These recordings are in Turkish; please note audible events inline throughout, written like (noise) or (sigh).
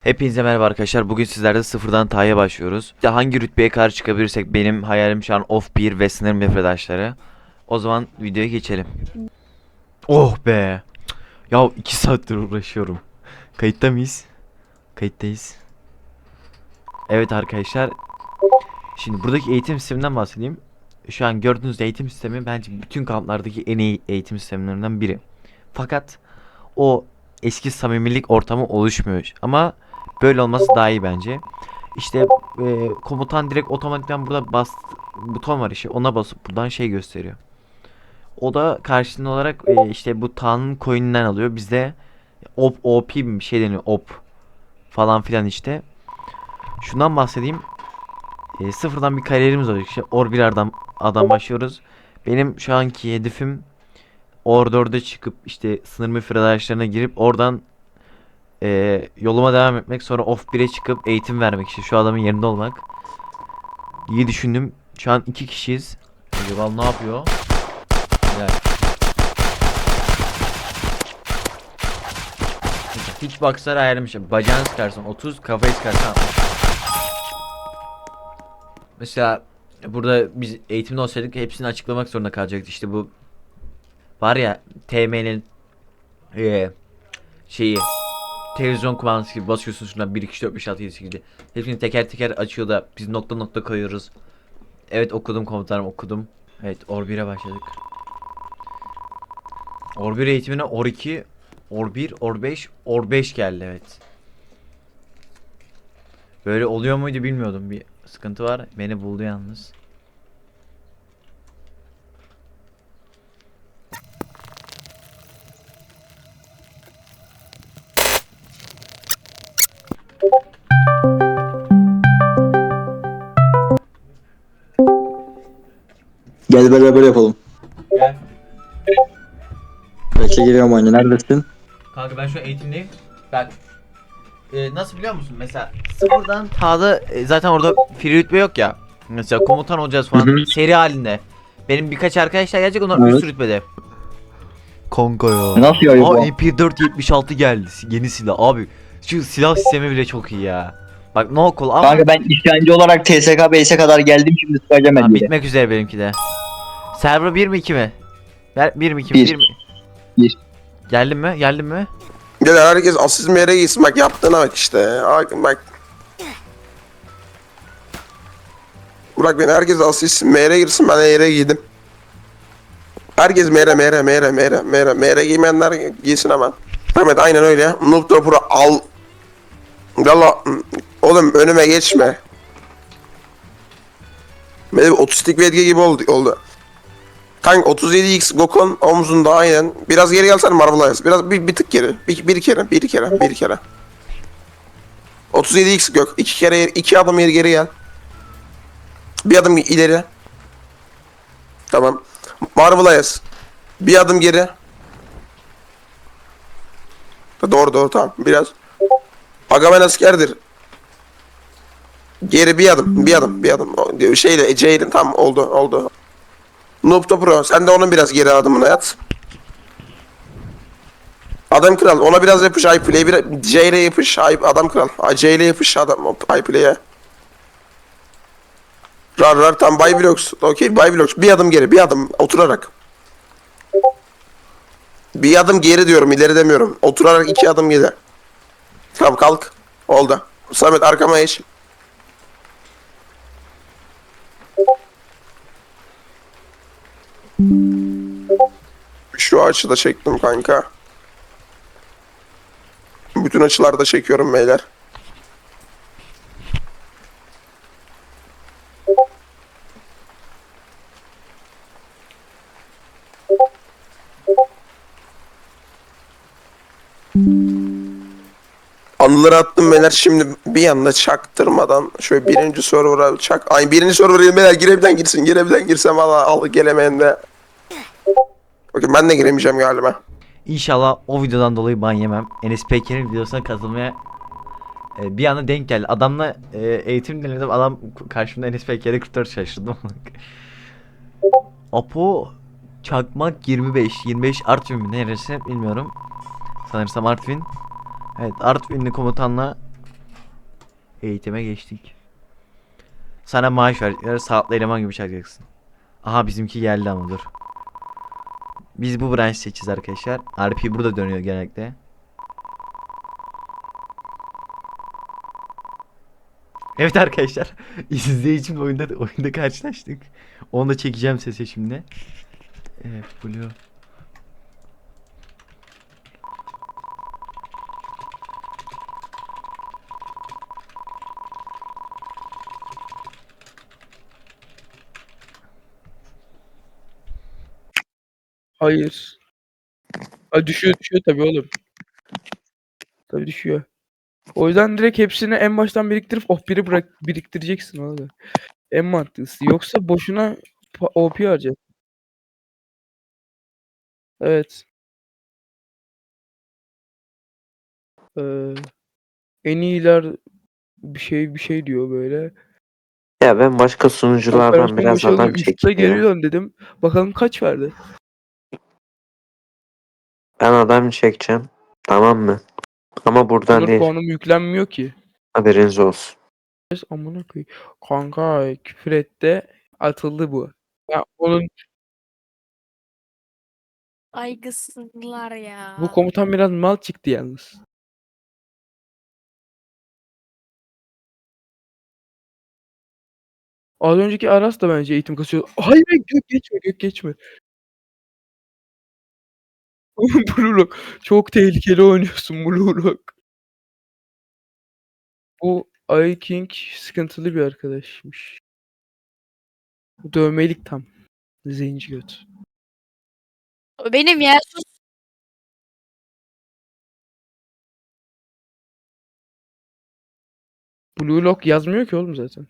Hepinize merhaba arkadaşlar. Bugün sizlerle sıfırdan Ta'ya başlıyoruz. İşte hangi rütbeye karşı çıkabilirsek benim hayalim şu an off 1 ve sınır mefredaşları. O zaman videoya geçelim. Oh be. Ya 2 saattir uğraşıyorum. Kayıtta mıyız? Kayıttayız. Evet arkadaşlar. Şimdi buradaki eğitim sisteminden bahsedeyim. Şu an gördüğünüz eğitim sistemi bence bütün kamplardaki en iyi eğitim sistemlerinden biri. Fakat o eski samimilik ortamı oluşmuyor. Ama böyle olması daha iyi bence. İşte e, komutan direkt otomatikten burada bas buton var işte ona basıp buradan şey gösteriyor. O da karşılığında olarak e, işte bu Tanrı'nın coin'inden alıyor. Bizde op OP bir şey deniyor op falan filan işte. Şundan bahsedeyim. E, sıfırdan bir kariyerimiz olacak. İşte Or bir adam, adam başlıyoruz. Benim şu anki hedefim Or 4'e çıkıp işte sınır müfredaşlarına girip oradan e, yoluma devam etmek sonra off 1'e çıkıp eğitim vermek işte şu adamın yerinde olmak. İyi düşündüm. Şu an iki kişiyiz. Acaba ne yapıyor? Hiç baksar ayarlamış. Bacağını sıkarsın 30, kafayı sıkarsan 60. Mesela burada biz eğitimde olsaydık hepsini açıklamak zorunda kalacaktık. İşte bu var ya TM'nin eee şeyi televizyon kumandası gibi basıyorsun şuna 1 2 3 4 5 6 7 8 diye. Hepsini teker teker açıyor da biz nokta nokta koyuyoruz. Evet okudum komutanım okudum. Evet OR 1'e başladık. OR 1 eğitimine OR 2, OR 1, OR 5, OR 5 geldi evet. Böyle oluyor muydu bilmiyordum. Bir sıkıntı var. Beni buldu yalnız. Gel beraber yapalım. Gel. Bekle geliyorum anne neredesin? Kanka ben şu an eğitimdeyim. Bak. e, nasıl biliyor musun? Mesela sıfırdan Ta'da e, zaten orada free rütbe yok ya. Mesela komutan olacağız falan. Hı hı. Seri halinde. Benim birkaç arkadaşlar gelecek onlar Evet. üst rütbede. Kanka ya. Nasıl ya Aa bu? MP476 geldi. Yeni silah abi. Şu silah sistemi bile çok iyi ya. Bak no call ama Kanka ben isyancı olarak TSK Base'e kadar geldim şimdi sıkacağım Ha, elleri. bitmek üzere benimki de. Server 1 mi 2 mi? Ver 1 mi 2 mi? Bir. 1 mi? Bir. Geldin mi? Geldin mi? Gel herkes bir yere gitsin bak yaptığına bak işte. Bak bak. Bırak beni herkes asist mere girsin ben yere giydim. Herkes mere mere mere mere mere mere giymeyenler giysin hemen. Evet aynen öyle. Noob Topur'u al. Valla oğlum önüme geçme. Benim otistik etki gibi oldu. oldu. Kanka 37x Gokon omzunda aynen. Biraz geri gelsene Marvel Eyes. Biraz bir, bir tık geri. Bir, bir kere, bir kere, bir kere. 37x Gök. iki kere, iki adım geri geri gel. Bir adım ileri. Tamam. Marvel Eyes. Bir adım geri. Doğru doğru tamam. Biraz. Agamen askerdir. Geri bir adım, bir adım, bir adım. Şeyle, Jaden tam oldu, oldu. Noob Pro. Sen de onun biraz geri adımına yat. Adam kral. Ona biraz yapış. High play. Bir, J ile yapış. Adam kral. J ile yapış. Adam high play'e. Rar rar tam Bay Vlogs. Okey Bay Vlogs. Bir adım geri. Bir adım oturarak. Bir adım geri diyorum. ileri demiyorum. Oturarak iki adım geri. Tamam kalk. Oldu. Samet arkama geç. Şu açıda çektim kanka. Bütün açılarda çekiyorum beyler. Anıları attım beyler şimdi bir yanda çaktırmadan şöyle birinci server'a çak. Ay birinci server'a beyler girebilen girsin girebilen girsem valla al gelemeyen de. Bakın ben de giremeyeceğim galiba. İnşallah o videodan dolayı ban yemem. Enes Peker'in videosuna katılmaya e, bir anda denk geldi. Adamla e, eğitim dinledim. Adam karşımda Enes Peker'e 44 şaşırdım. (laughs) Apo Çakmak 25. 25 Artvin mi neresi bilmiyorum. Sanırsam Artvin. Evet Artvinli komutanla Eğitime geçtik. Sana maaş verecekler. Saatli eleman gibi çalacaksın. Aha bizimki geldi ama dur. Biz bu branş seçeceğiz arkadaşlar. RP burada dönüyor genellikle. Evet arkadaşlar. (laughs) izleyicimle oyunda oyunda karşılaştık. Onu da çekeceğim sese şimdi. Evet Blue. Hayır. Ha, düşüyor düşüyor tabii oğlum. Tabii düşüyor. O yüzden direkt hepsini en baştan biriktirip oh biri bırak biriktireceksin oğlum. En mantıklısı. Yoksa boşuna OP harcar. Evet. Ee, en iyiler bir şey bir şey diyor böyle. Ya ben başka sunuculardan biraz adam üste çekeyim geri ya. dön dedim. Bakalım kaç verdi? Ben adam çekeceğim. Tamam mı? Ama buradan Onur değil. puanım yüklenmiyor ki. Haberiniz olsun. Biz amına koyayım. Kanka küfür etti. Atıldı bu. Ya onun Saygısızlar ya. bu komutan biraz mal çıktı yalnız. Az önceki Aras da bence eğitim kasıyor. Hayır, gök geçme gök geçme. (laughs) Blue Lock. Çok tehlikeli oynuyorsun Blue Lock. Bu Ay King sıkıntılı bir arkadaşmış. Dövmelik tam. Zenci göt. Benim ya sus. Blue Lock yazmıyor ki oğlum zaten.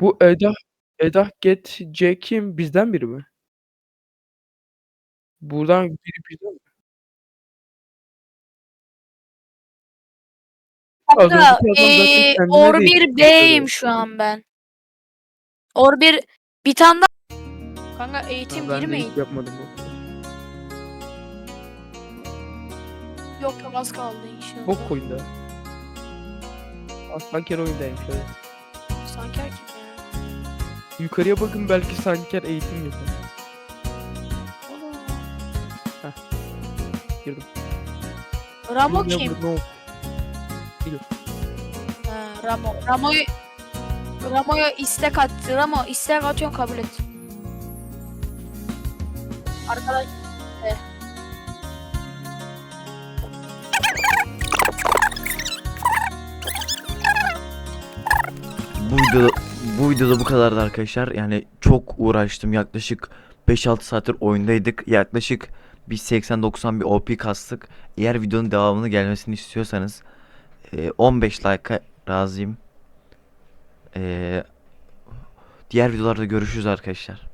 Bu Eda Eda Get C kim? Bizden biri mi? Buradan biri bizden mi? Az önceki Kanka adam zaten eee, kendine Or de 1 eğitim B'yim kasıyor. şu an ben. Or 1 bir tane daha. Kanka eğitim Ben 1 de hiç yapmadım bu. Yok yok az kaldı inşallah. Bok koyun da. Aslan kere oyundaymış evet. Sanker kim ya? Yukarıya bakın belki Sanker eğitim yapar. Girdim. Ramo Bilmiyorum, kim? No. Ha, Ramo. Ramo'yu Ramo'ya istek attı. Ramo istek atıyorum kabul et. Arkadaş Bu videoda, bu videoda bu kadardı arkadaşlar. Yani çok uğraştım. Yaklaşık 5-6 saattir oyundaydık. Yaklaşık bir 80-90 bir OP kastık. Eğer videonun devamını gelmesini istiyorsanız e, 15 like'a razıyım. E, diğer videolarda görüşürüz arkadaşlar.